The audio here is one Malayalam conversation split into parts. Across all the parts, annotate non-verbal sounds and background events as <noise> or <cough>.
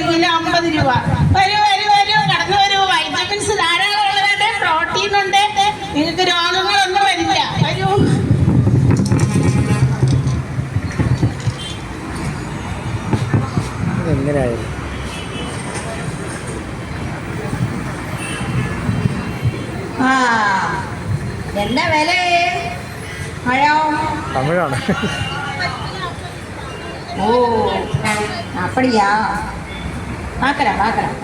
ഒരു കിലോ അമ്പത് രൂപ വരൂ വരൂ വരൂ കടന്നു വരൂ വൈറ്റമിൻസ് ധാരാളം ഉള്ളതുണ്ട് പ്രോട്ടീൻ ഉണ്ട് നിങ്ങൾക്ക് രോഗങ്ങളൊന്നും വരില്ല വരൂ എങ്ങനെയായാലും ആ என்ன விலை பழம் തമിഴാണ് ஓ அப்படியா ആക്കലാം ആക്കലാം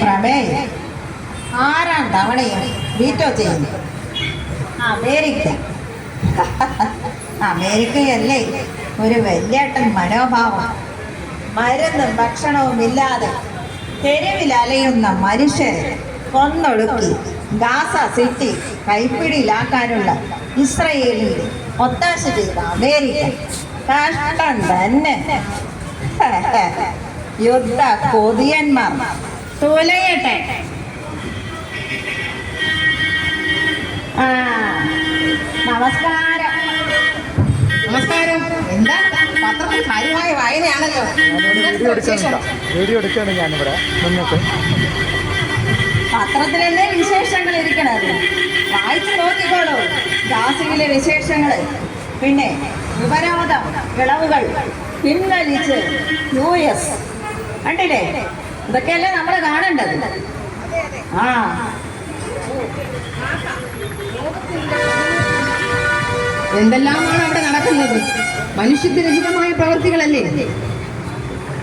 പ്രമേയം. അമേരിക്ക. അമേരിക്കയല്ലേ ഒരു വെല്ലേട്ടൻ മനോഭാവം. മരുന്നും ഭക്ഷണവും ഇല്ലാതെ തെരുവിൽ അലയുന്ന മനുഷ്യരെ കൊന്നൊടുക്കി ഗാസ സിറ്റി കൈപ്പിടിയിലാക്കാനുള്ള ഇസ്രയേലിന്റെ ഒത്താശ ചെയ്ത അമേരിക്ക കഷ്ടം തന്നെ. <laughs> യുദ്ധ കൊതിയന്മാർ. തുലയട്ടെ. ആ നമസ്കാരം. നമസ്കാരം. എന്താ? പത്രത്തിൽ കാര്യമായ വായനയാണല്ലോ. വീഡിയോ എടുക്കാനുണ്ടോ വീഡിയോ എടുക്കുകയാണ് ഞാനിവിടെ. നിങ്ങൾക്ക് പത്രത്തിലല്ലേ വിശേഷങ്ങൾ ഇരിക്കണത്. വായിച്ചു നോക്കിക്കോളൂ. ഗാസയിലെ വിശേഷങ്ങൾ പിന്നെ ഉപരോധ വിളവുകൾ പിൻവലിച്ച് യു എസ്. കണ്ടില്ലേ? ഇതൊക്കെയല്ലേ നമ്മൾ കാണേണ്ടത്. ആ. എന്തെല്ലാമാണ് അവിടെ നടക്കുന്നത്? മനുഷ്യത്വരഹിതമായ പ്രവർത്തികളല്ലേ?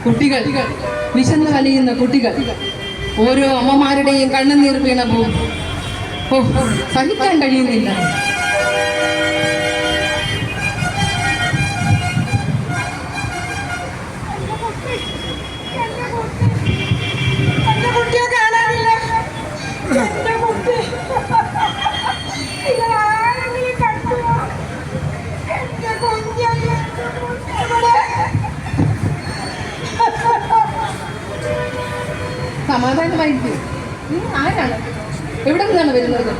കുട്ടികൾ. വിശന്നു കലിയുന്ന കുട്ടികൾ. ഓരോ അമ്മമാരുടെയും കണ്ണുനീർ വീണപ്പോൾ ഓ സഹിക്കാൻ കഴിയുന്നില്ല. സമാധാനമായിരിക്കും നീ ആരാണ്? എവിടെ നിന്നാണ് വരുന്നത്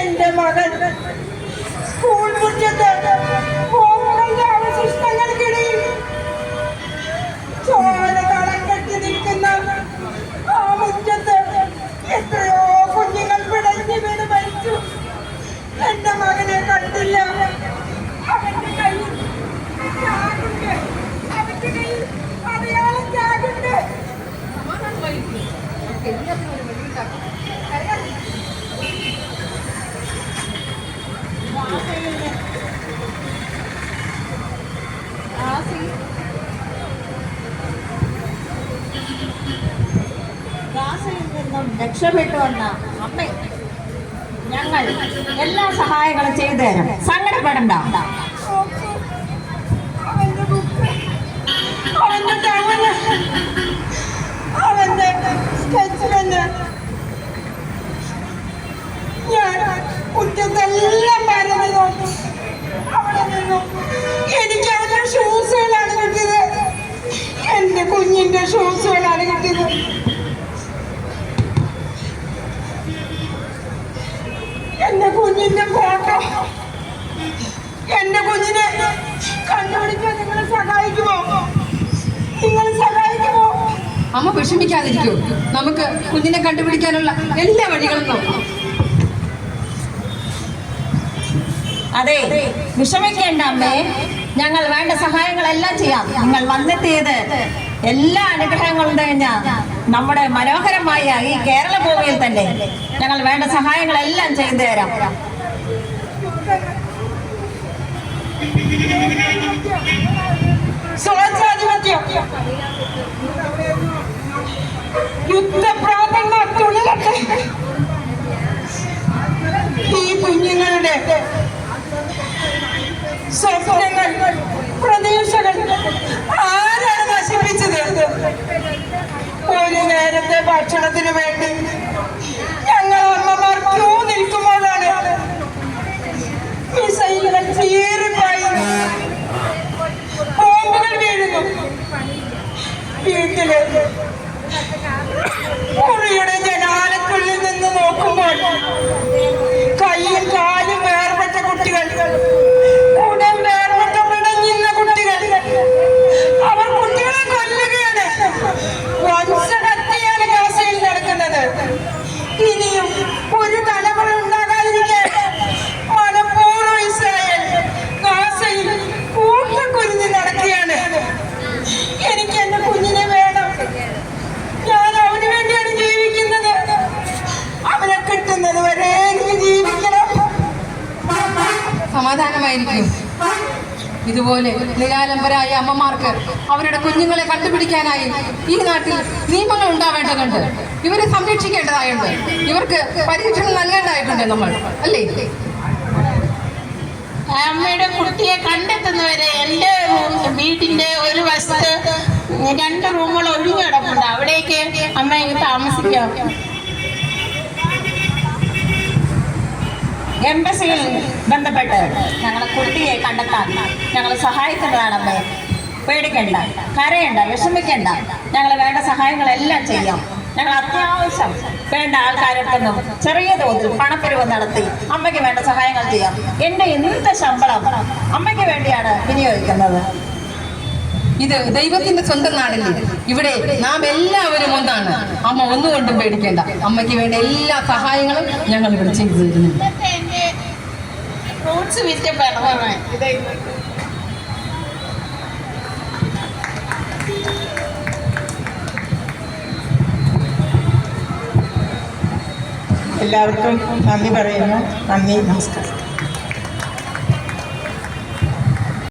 എന്റെ മകൻ സ്കൂൾ മുറ്റത്ത് രക്ഷപ്പെട്ടു വന്ന അമ്മ. ഞങ്ങൾ എല്ലാ സഹായങ്ങളും ചെയ്തു തരാം. സങ്കടപ്പെടണ്ട. കണ്ടുപിടിക്കാൻ നിങ്ങൾ സഹായിക്കുമോ? നിങ്ങൾ സഹായിക്കുമോ? അമ്മ വിഷമിക്കാതിരിക്കൂ. നമുക്ക് കുഞ്ഞിനെ കണ്ടുപിടിക്കാനുള്ള എല്ലാ വഴികളും നോക്കാം. അതെ വിഷമിക്കേണ്ട അമ്മേ. ഞങ്ങൾ വേണ്ട സഹായങ്ങളെല്ലാം ചെയ്യാം. നിങ്ങൾ വന്നെത്തിയത് എല്ലാ അനുഗ്രഹങ്ങളും കഴിഞ്ഞ നമ്മുടെ മനോഹരമായ ഈ കേരള ഭൂമിയിൽ തന്നെ. ഞങ്ങൾ വേണ്ട സഹായങ്ങളെല്ലാം ചെയ്തു തരാം. सोळाचं आधिपत्य युद्ध प्राधान्य तोडले जाते. ही पुंजी निर्णय सोपले അതുപോലെ നിരാലംബരായ അമ്മമാർക്ക് അവരുടെ കുഞ്ഞുങ്ങളെ കണ്ടുപിടിക്കാനായി ഈ നാട്ടിൽ നിയമങ്ങൾ ഉണ്ടാവേണ്ടതുണ്ട്. ഇവരെ സംരക്ഷിക്കേണ്ടതായുണ്ട്. ഇവർക്ക് പരിരക്ഷണം നൽകേണ്ടതായിട്ടുണ്ട് നമ്മൾ അല്ലേ? അമ്മയുടെ കുട്ടിയെ കണ്ടെത്തുന്നവരെ എന്റെ റൂം- വീടിന്റെ ഒരു വശത്ത് രണ്ട് റൂമുകൾ ഒഴിവ് കിടപ്പുണ്ട്. അവിടേക്ക് അമ്മ താമസിക്കാം. എംബസിയിൽ ബന്ധപ്പെട്ട് ഞങ്ങളെ കുട്ടിയെ കണ്ടെത്താൻ ഞങ്ങൾ സഹായിക്കുന്നതാണ് അമ്മേ പേടിക്കണ്ട കരയണ്ട വിഷമിക്കണ്ട. ഞങ്ങൾ വേണ്ട സഹായങ്ങളെല്ലാം ചെയ്യാം. ഞങ്ങൾ അത്യാവശ്യം വേണ്ട ആൾക്കാരടുത്തൊന്നും ചെറിയ തോതിൽ പണപ്പിരിവ് നടത്തി അമ്മയ്ക്ക് വേണ്ട സഹായങ്ങൾ ചെയ്യാം. എന്റെ ഇന്നത്തെ ശമ്പളം അമ്മയ്ക്ക് വേണ്ടിയാണ് വിനിയോഗിക്കുന്നത്. ഇത് ദൈവത്തിന്റെ സ്വന്തം നാടല്ലേ? ഇവിടെ നാം എല്ലാവരും ഒന്നാണ്. അമ്മ ഒന്നുകൊണ്ടും പേടിക്കേണ്ട. അമ്മയ്ക്ക് വേണ്ട എല്ലാ സഹായങ്ങളും ഞങ്ങൾ ഇവിടെ ചെയ്തു തരുന്നു ഫ്രൂട്ട്സ് വിറ്റ് ഇത് എല്ലാവർക്കും നന്ദി പറയുന്നു. നന്ദി നമസ്കാരം.